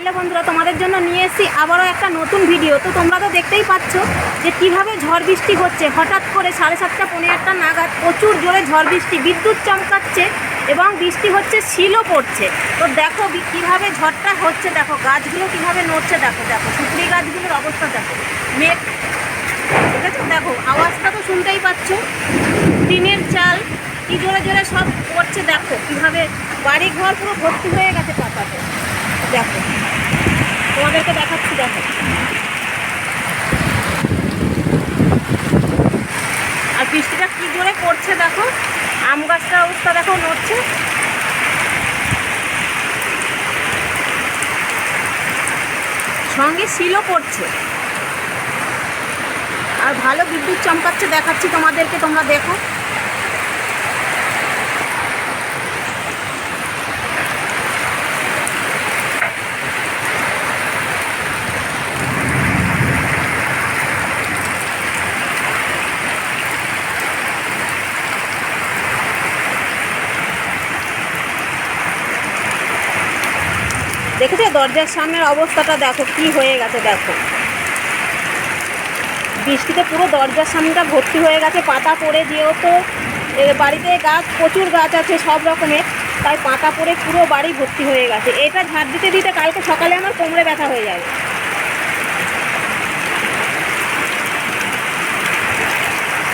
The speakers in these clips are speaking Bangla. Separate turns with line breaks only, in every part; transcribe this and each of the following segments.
হ্যালো বন্ধুরা, তোমাদের জন্য নিয়ে এসেছি আবারও একটা নতুন ভিডিও তো তোমরা তো দেখতেই পাচ্ছ যে কীভাবে ঝড় বৃষ্টি হচ্ছে। হঠাৎ করে সাড়ে সাতটা পনেরো একটা নাগাদ প্রচুর জোরে ঝড় বৃষ্টি, বিদ্যুৎ চমকাচ্ছে এবং বৃষ্টি হচ্ছে, শিলও পড়ছে। তো দেখো কীভাবে ঝড়টা হচ্ছে, দেখো, গাছগুলো কীভাবে নড়ছে, দেখো দেখো, সুপুরি গাছগুলোর অবস্থা দেখো। মেঘ ঠিক আছে দেখো, আওয়াজটা তো শুনতেই পাচ্ছ। টিনের চাল, কি জোরে জোরে সব পড়ছে, দেখো, কীভাবে বাড়ি ঘর পুরো ভর্তি হয়ে গেছে পাতাতে। দেখো। তোমাদেরকে দেখাচ্ছি, দেখো। আর বৃষ্টিটা কি জোরে পড়ছে দেখো? আম গাছটার অবস্থা দেখো নড়ছে। সঙ্গে শিলও পড়ছে। আর ভালো বিদ্যুৎ চমকাচ্ছে, দেখাচ্ছি তোমাদেরকে, তোমরা দেখো। দেখেছ? দরজার সামনের অবস্থাটা দেখো কি হয়ে গেছে দেখো। বৃষ্টিতে পুরো দরজার সামনেটা ভর্তি হয়ে গেছে পাতা পড়ে যেহেতু। এ, বাড়িতে গাছ প্রচুর গাছ আছে সব রকমের তাই পাতা পড়ে পুরো বাড়ি ভর্তি হয়ে গেছে। এটা ঝাড় দিতে দিতে কালকে সকালে আমার কোমরে ব্যথা হয়ে যাবে।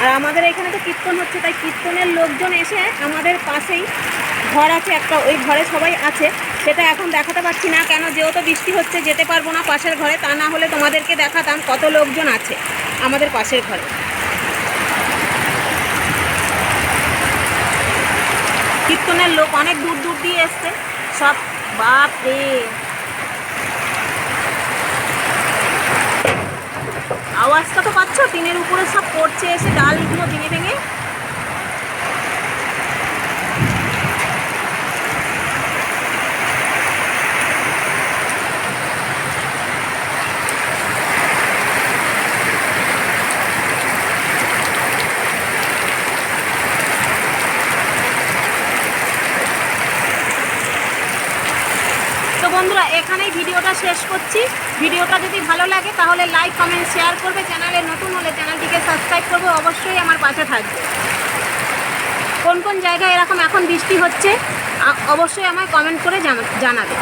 আর আমাদের এখানে তো কীর্তন হচ্ছে তাই কীর্তনের লোকজন এসে আমাদের পাশেই ঘর আছে একটা ওই ঘরে সবাই আছে। সেটা এখন দেখাতে পারছি না, কেন যেহেতু বৃষ্টি হচ্ছে, যেতে পারব না পাশের ঘরে, তা না হলে তোমাদেরকে দেখাতাম কত লোকজন আছে আমাদের পাশের ঘরে। কীর্তনের লোক অনেক দূর দূর দিয়ে এসছে। সব বাপ রে আওয়াজটা তো পাচ্ছ? টিনের উপরে সব পড়ছে, এসে ডালগুলো ভেঙে ভেঙে। বন্ধুরা, এখানেই ভিডিওটা শেষ করছি। ভিডিওটা যদি ভালো লাগে, তাহলে লাইক কমেন্ট শেয়ার করবে। চ্যানেলে নতুন হলে চ্যানেলটিকে সাবস্ক্রাইব করবে। অবশ্যই আমার পাশে থাকবে। কোন কোন জায়গায় এরকম এখন বৃষ্টি হচ্ছে অবশ্যই আমায় কমেন্ট করে জানা- জানাবে।